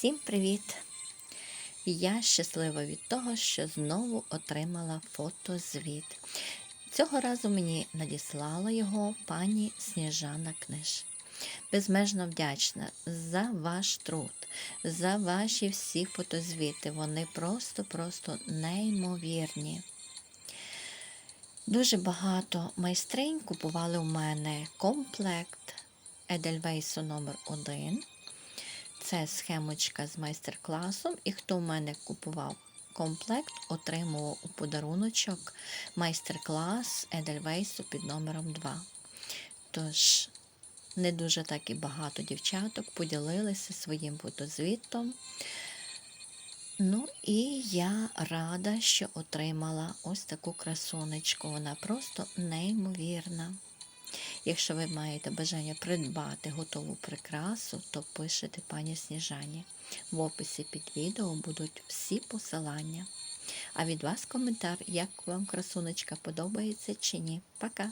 Всім привіт! Я щаслива від того, що знову отримала фотозвіт. Цього разу мені надіслала його пані Сніжана Книж. Безмежно вдячна за ваш труд, за ваші всі фотозвіти. Вони просто-просто неймовірні. Дуже багато майстринь купували у мене комплект Едельвейсу номер 1 Це схемочка з майстер-класом, і хто в мене купував комплект, отримував у подаруночок майстер-клас Едельвейсу під номером 2. Тож, не дуже так і багато дівчаток поділилися своїм фотозвітом. Ну і я рада, що отримала ось таку красунечку. Вона просто неймовірна. Якщо ви маєте бажання придбати готову прикрасу, то пишете пані Сніжані. В описі під відео будуть всі посилання. А від вас коментар, як вам красунечка подобається чи ні. Пока!